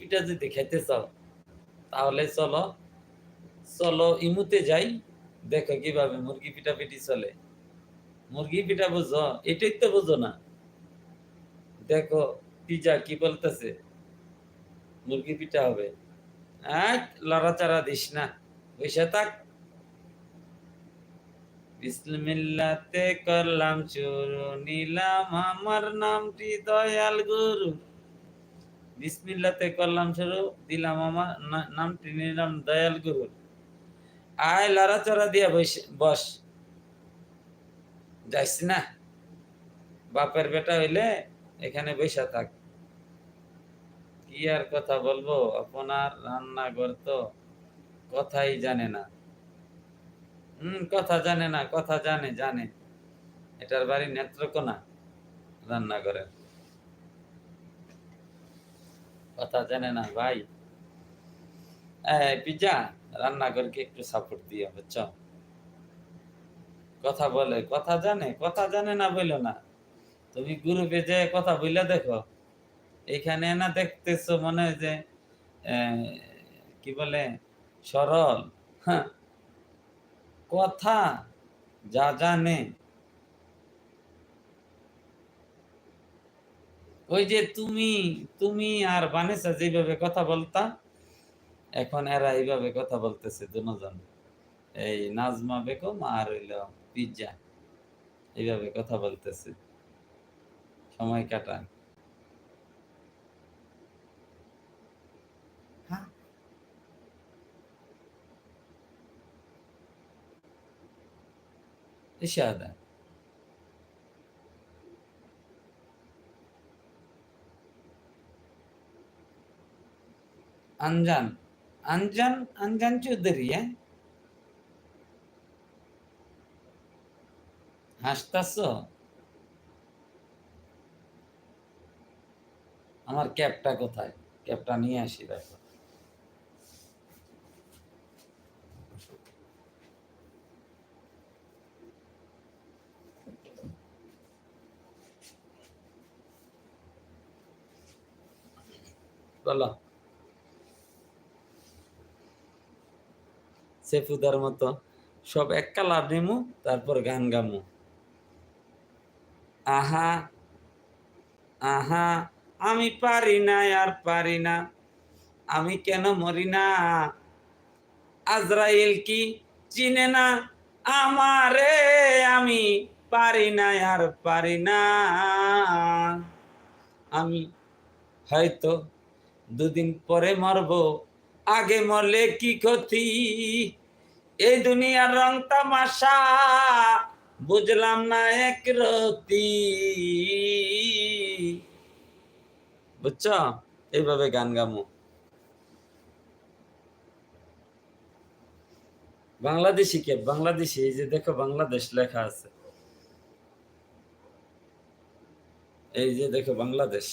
পিঠা যদি খেতে চাও, তাহলে চলো চলো ইমুতে যাই, দেখো কীভাবে মুরগি পিঠা পিঠি চলে। মুরগি পিঠা বুঝো? এটাই তো বুঝো না। দেখো, পিজা কি বলতেছে? মুরগি পিঠা হবে। এক লড়াচাড়া দিস না। বসে থাক। বিসমিল্লাতে করলাম, শুরু নিলাম। আমার নামটি দয়াল গুরু। বিসমিল্লাতে করলাম শুরু, দিলাম আমার না- নামটি নিলাম দয়াল গুরু। আয় লড়াচড়া দিয়া বস বস। যাইস না? বাপের বেটা হইলে এখানে বসে থাক। কি আর কথা বলব? আপনার রান্নাঘর তো কথাই জানে না। হম, কথা জানে না, কথা জানে জানে। এটার বাড়ি নেত্রকোনা রান্নাঘরের। কথা জানে না ভাই। পিজা রান্নাঘরকে একটু সাপোর্ট দিয়ে, বুঝছ? কথা বলে, কথা জানে কথা জানে না বলল না। তুমি গ্রুপে যে কথা বললে দেখো। এখানে না দেখতেছো মনে হয় যে কি বলে, সরল। হ্যাঁ কথা যা জানে। ওই যে তুমি তুমি আর বানেসা যেভাবে কথা বলতা এখন এরা এইভাবে কথা বলতেছে দুজন। এই নাজমা বেগম আর হইল পিজ্জা এইভাবে কথা বলতেছে। সময় কাটান। হ্যাঁ। আনজান। আনজান আনজান চৌধুরী হ্যাঁ? হাসতাছ? আমার ক্যাপটা কোথায়? ক্যাপটা নিয়ে আসি দেখো। বলো। সেফুদার মতো। সব এক কালার নিমু তারপর গান গামু। আহা আহা, আমি পারি না, আর পারি না। আমি কেন মরি না? আজরাইল কি চিনে না? আমারে আমি পারি না, আর পারি না। আমি হয়তো দুদিন পরে মরব। আগে মরলে কি ক্ষতি? এই দুনিয়ার রং তামাশা, বুঝলাম না এক রতি। বুঝছ? এইভাবে গান গামো। বাংলাদেশি কে? বাংলাদেশি, এই যে দেখো বাংলাদেশ লেখা আছে। এই যে দেখো বাংলাদেশ।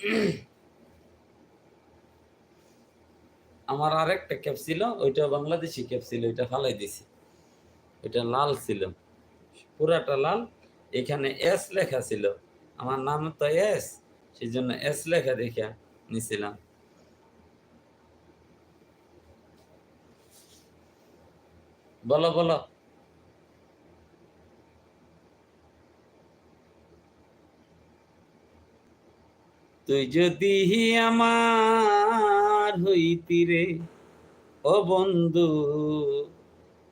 আমার আর একটা ক্যাপ ছিল, ওইটা বাংলাদেশি ক্যাপ ছিল, ওইটা ফালাই দিছি। ওইটা লাল ছিল, পুরাটা লাল। এখানে এস লেখা ছিল, আমার নাম তো এস সেই জন্য এস লেখা দেখা নিছিলাম। বলো বলো। তুই যদি আমার হইতি রে, ও বন্ধু,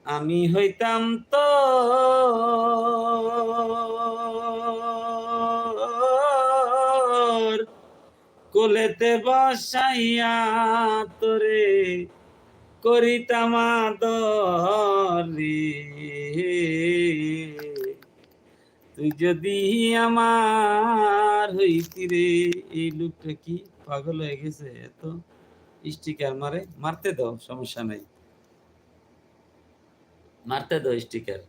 আমি হইতাম তো কোলেতে বসাইয়া তোরে করিতাম আদরি তুই যদি আমার হইতি রে, এই লোকটা কি পাগল হয়ে গেছে? এত স্টিকার মারে, মারতে দাও, সমস্যা নাই। মারতে দাও স্টিকার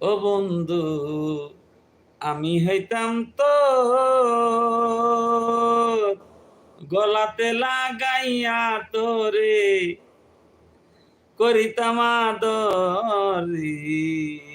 ও বন্ধু, আমি হইতাম তো গলাতে লাগাইয়া তোরে, করিতাম আদরি।